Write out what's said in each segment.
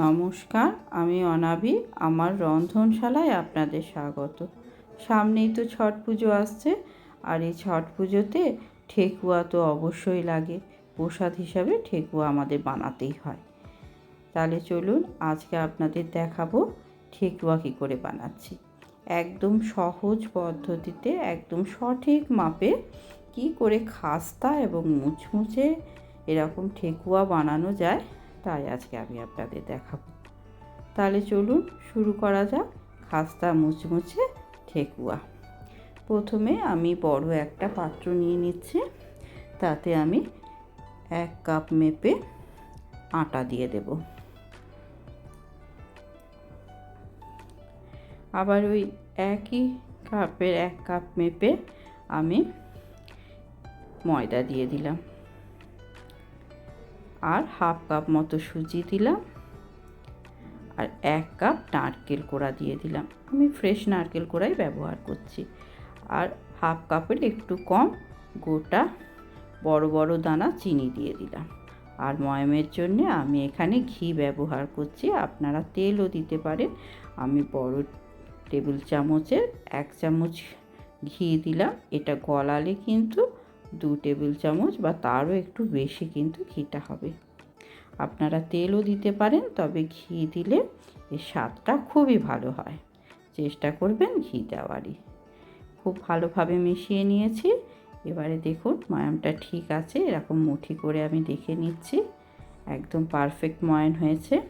নমস্কার, আমি অনাবি, আমার রন্ধনশালায় আপনাদের স্বাগত। সামনেই তো ছট পুজো আসছে, আর এই ছট পুজোতে ঠেকুয়া তো অবশ্যই লাগে, প্রসাদ হিসাবে ঠেকুয়া আমাদের বানাতেই হয়। তাহলে চলুন আজকে আপনাদের দেখাবো ঠেকুয়া কী করে বানাচ্ছি। একদম সহজ পদ্ধতিতে, একদম সঠিক মাপে কি করে খাস্তা এবং মুচমুচে এরকম ঠেকুয়া বানানো যায় তাই আজকে আমি আপনাদের দেখাবো। তাহলে চলুন শুরু করা যাক খাস্তা মুচমুচে ঠেকুয়া। প্রথমে আমি বড় একটা পাত্র নিয়ে নিচ্ছি। তাতে আমি এক কাপ মেপে আটা দিয়ে দেব। আবার ওই একই কাপের এক কাপ মেপে আমি ময়দা দিয়ে দিলাম। আর হাফ কাপ মতো সুজি দিলাম। আর এক কাপ নারকেল কোড়া দিয়ে দিলাম। আমি ফ্রেশ নারকেল কোড়াই ব্যবহার করছি। আর হাফ কাপের একটু কম গোটা বড় বড় দানা চিনি দিয়ে দিলাম। আর ময়মের জন্য আমি এখানে ঘি ব্যবহার করছি। আপনারা তেলও দিতে পারেন। আমি বড় টেবিল চামচের এক চামচ ঘি দিলাম। এটা গলালে কিন্তু দু টেবিল চামচ বা তারও একটু বেশি কিন্তু ঘিটা হবে। আপনারা তেলও দিতে পারেন, তবে ঘি দিলে এর স্বাদটা খুবই ভালো হয়। চেষ্টা করবেন ঘি দেওয়ারই। খুব ভালোভাবে মিশিয়ে নিয়েছি। এবারে দেখুন, ময়ামটা ঠিক আছে, এরকম মুঠি করে আমি দেখে নিচ্ছি। একদম পারফেক্ট ময়ান হয়েছে।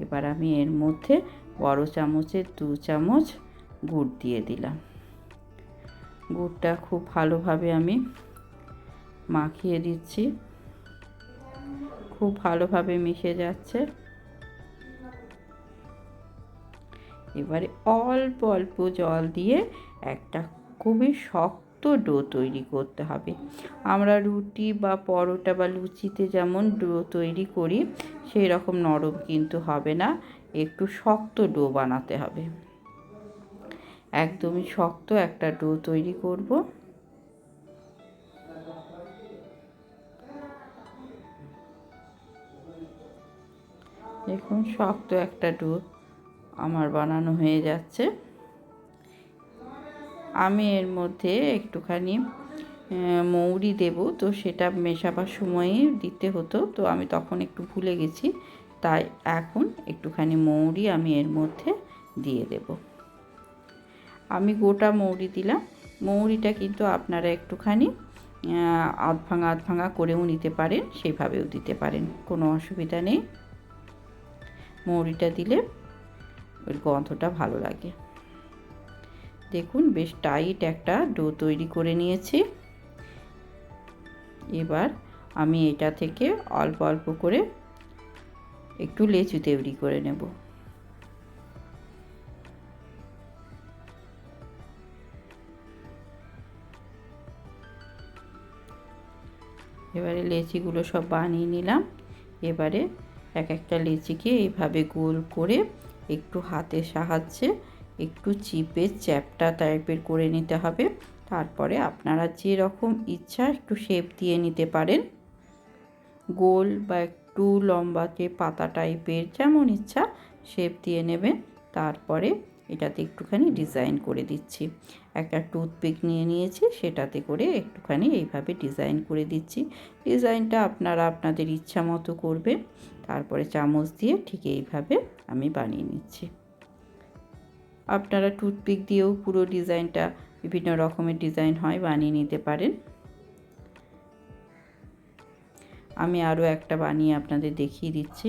এবার আমি এর মধ্যে বড় চামচের দু চামচ গুড় দিয়ে দিলাম। গুড়টা খুব ভালোভাবে আমি মাখিয়ে দিচ্ছি। খুব ভালোভাবে মিশে যাচ্ছে। এবারে অল্প অল্প জল দিয়ে একটা খুবই শক্ত ডো তৈরি করতে হবে। আমরা রুটি বা পরোটা বা লুচিতে যেমন ডো তৈরি করি সেই রকম নরম কিন্তু হবে না। একটু শক্ত ডো বানাতে হবে। একদমই শক্ত একটা ডো তৈরি করব। দেখুন, শক্ত একটা ডো আমার বানানো হয়ে যাচ্ছে। আমি এর মধ্যে একটুখানি মৌরি দেব। তো সেটা মেশাবার সময়ই দিতে হতো। তো আমি তখন একটু ভুলে গেছি। তাই এখন একটুখানি মৌরি আমি এর মধ্যে দিয়ে দেব। আমি গোটা মৌরি দিলাম। মৌরিটা কিন্তু আপনারা একটুখানি আধ ভাঙা আধ ভাঙা করেও নিতে পারেন সেইভাবেও দিতে পারেন। কোনো অসুবিধা নেই। মৌরিটা দিলে ওর গন্ধটা ভালো লাগে। দেখুন, বেশ টাইট একটা ডো তৈরি করে নিয়েছি। এবার আমি এটা থেকে অল্প অল্প করে একটু লেচু তৈরি করে নেব। এবারে লেচিগুলো সব বানিয়ে নিলাম। এবারে এক একটা লিচিকে এইভাবে গোল করে একটু হাতের সাহায্যে একটু চিপে চ্যাপটা টাইপের করে নিতে হবে। তারপরে আপনারা যেরকম ইচ্ছা একটু শেপ দিয়ে নিতে পারেন। গোল বা একটু লম্বাতে পাতা টাইপের যেমন ইচ্ছা শেপ দিয়ে নেবেন। তারপরে এটাতে একটুখানি ডিজাইন করে দিচ্ছি। একটা টুথপিক নিয়ে নিয়েছি, সেটাতে করে একটুখানি এইভাবে ডিজাইন করে দিচ্ছি। ডিজাইনটা আপনারা আপনাদের ইচ্ছা মতো করবে তারপরে চামচ দিয়ে ঠিক এইভাবে আমি বানিয়ে নিচ্ছি। আপনারা টুথপিক দিয়েও পুরো ডিজাইনটা বিভিন্ন রকমের ডিজাইন হয়, বানিয়ে নিতে পারেন। আমি আরও একটা বানিয়ে আপনাদের দেখিয়ে দিচ্ছি।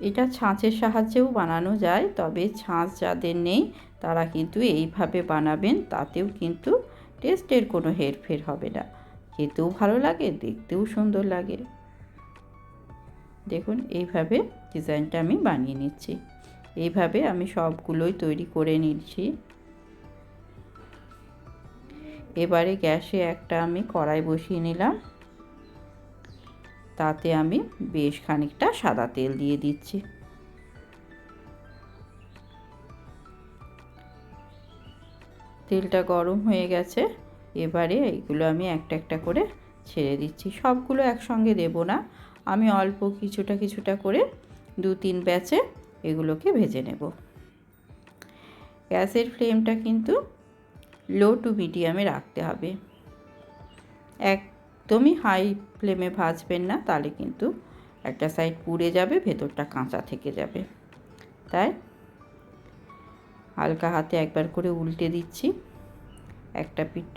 এটা ছাঁচের সাহায্যেও বানানো যায়, তবে ছাঁচ যাদের নেই, তারা কিন্তু এইভাবে বানাবেন, তাতেও কিন্তু টেস্টের কোনো হেরফের হবে না। খেতেও ভালো লাগে, দেখতেও সুন্দর লাগে। দেখুন, এইভাবে ডিজাইনটা আমি বানিয়ে নিচ্ছি। এইভাবে আমি সবগুলোই তৈরি করে নিচ্ছি। এবারে গ্যাসে একটা আমি কড়াই বসিয়ে নিলাম। তাতে আমি বেশ খানিকটা সাদা তেল দিয়ে দিচ্ছি। তেলটা গরম হয়ে গেছে, এবারে এইগুলো আমি একটা একটা করে ছেড়ে দিচ্ছি। সবগুলো একসঙ্গে দেব না, আমি অল্প কিছুটা কিছুটা করে দু তিন ব্যাচে এগুলোকে ভেজে নেব। গ্যাসের ফ্লেমটা কিন্তু লো টু মিডিয়ামে রাখতে হবে। একদমই হাই ফ্লেমে ভাজবেন না, তাহলে কিন্তু একটা সাইড পুড়ে যাবে, ভেতরটা কাঁচা থেকে যাবে। তাই হালকা হাতে একবার করে উল্টে দিচ্ছি। একটা পিঠ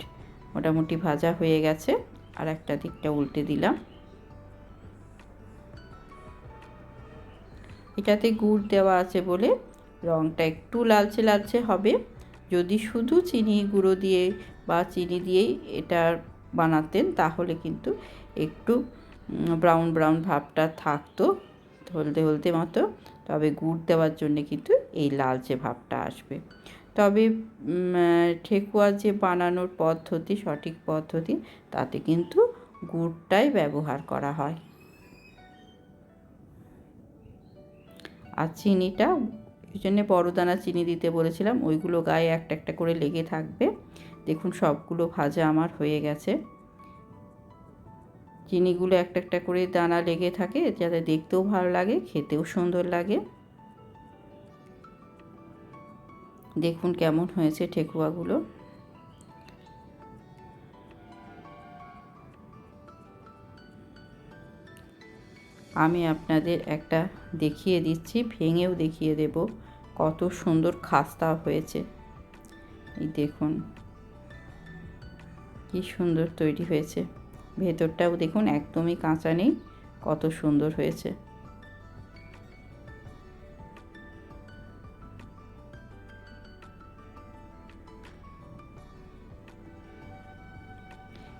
মোটামুটি ভাজা হয়ে গেছে, আর একটা দিকটা উল্টে দিলাম। এটাতে গুড় দেওয়া আছে বলে রঙটা একটু লালচে লালচে হবে। যদি শুধু চিনি গুঁড়ো দিয়ে বা চিনি দিয়েই এটা বানাতেন, তাহলে কিন্তু একটু ব্রাউন ব্রাউন ভাবটা থাকতো হলদে হলদে মতো। তবে গুড় দেওয়ার জন্য কিন্তু এই লালচে ভাবটা আসবে। তবে ঠেকুয়া যে বানানোর পদ্ধতি, সঠিক পদ্ধতি, তাতে কিন্তু গুড়টাই ব্যবহার করা হয়। আর চিনিটা ওই জন্যে বড়ো দানা চিনি দিতে বলেছিলাম, ওইগুলো গায়ে একটা একটা করে লেগে থাকবে। দেখুন সবগুলো ভাজা আমার হয়ে গেছে। চিনিগুলো একটা একটা করে দানা লেগে থাকে, যাতে দেখতেও ভালো লাগে, খেতেও সুন্দর লাগে। দেখুন কেমন হয়েছে ঠেকুয়াগুলো। আমি আপনাদের একটা দেখিয়ে দিচ্ছি, ভেঙেও দেখিয়ে দেব, কত সুন্দর খাস্তা হয়েছে। এই দেখুন। কি সুন্দর তৈরি হয়েছে। ভেতরটাও দেখুন, একদমই কাঁচা নেই, কত সুন্দর হয়েছে।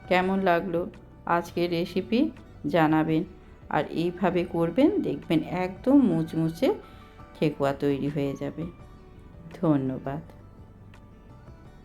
কেমন লাগল আজকের রেসিপি জানাবেন। আর এইভাবে করবেন, দেখবেন একদম মুচমুচে ঠেকুয়া তৈরি হয়ে যাবে। ধন্যবাদ।